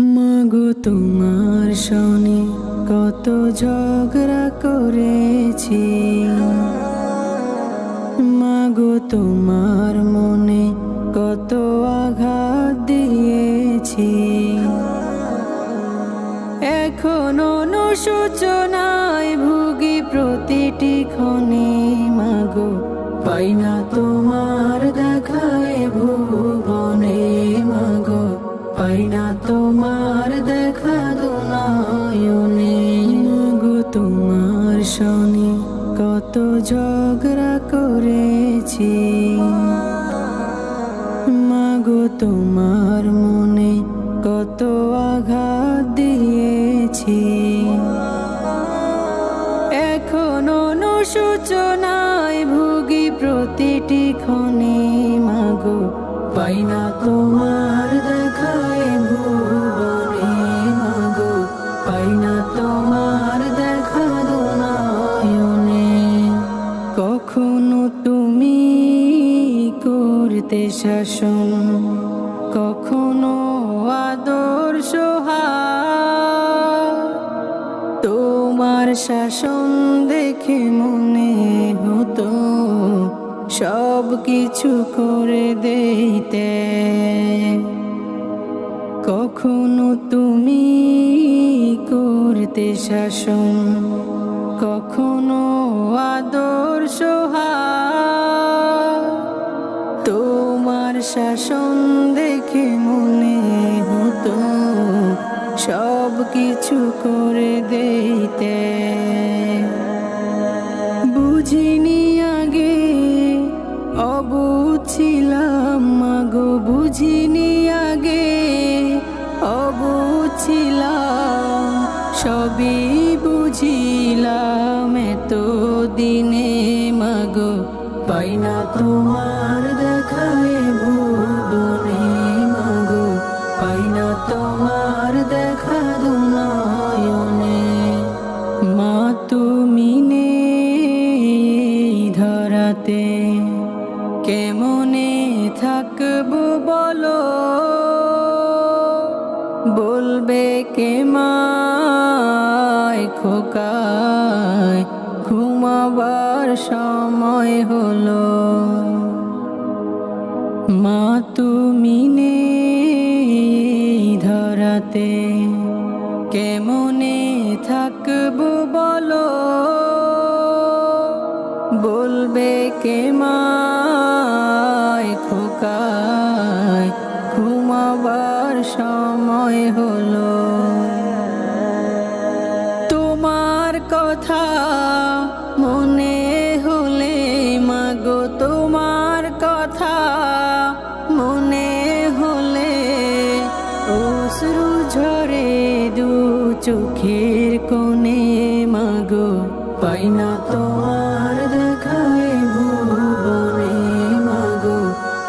মাগো তোমার শনি কত ঝগড়া করেছি। মাগো তোমার মনে কত আঘাত দিয়েছি। এখনও অনুশোচনায় ভুগি প্রতিটি ক্ষণে, মাগো, পাই না তোমার ঝগড়া করেছি। মাগো, তোমার মনে কত আঘাত দিয়েছি। এখন অনুশোচনায় ভুগি প্রতিটি ক্ষণে, মাগো, পাই না তোমার দেখায় ভুবনে শাসন কখনো আদর্শ তোমার শাসন দেখে মনে হতো সব কিছু করে দিতে। কখনো তুমি করতে শাসন, কখনো আদর্শ শাসন দেখে মনে হতো সব কিছু করে দিতে। বুঝিনি আগে অবুছিলাম মাগো, বুঝিনি আগে অবুছিলাম সবই বুঝিলাম এত দিনে মাগো। পাই না তোমার দেখায় তোমার দেখা দুনায়নে মা তুমি ধরাতে। কেমনে থাকব বলো? বলবে কে মায় খোকায়? ঘুমাবার সময় হলো। মা তুমি নেই ধরাতে কেমনে থাকব বলো? বলবে কে মায় অশ্রু ঝরে দু চোখের কোণে, মাগো, পাই না তোমার দেখায় ভুবনে, মাগো,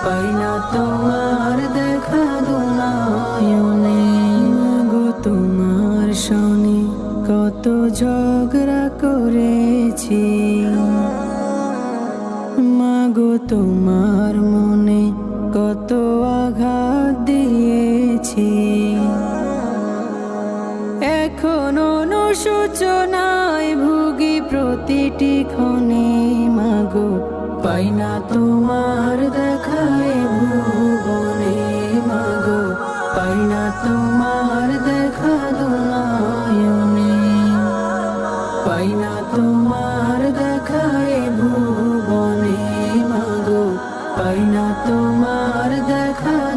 পাই না তোমার দেখা দুনায়নে মাগো, তোমার শনি কত ঝগড়া করেছি। মাগো, তোমার মনে কত আঘাত এখন নসূচনায় ভুগি প্রতিটি ক্ষণে, মাগো, পাই না তোমার দেখায় ভুবনে, মাগো, পাই না তোমার দেখা দুনায়নে পাই না তোমার দেখায় ভুবনে, মাগো, পাই না তোমার দেখা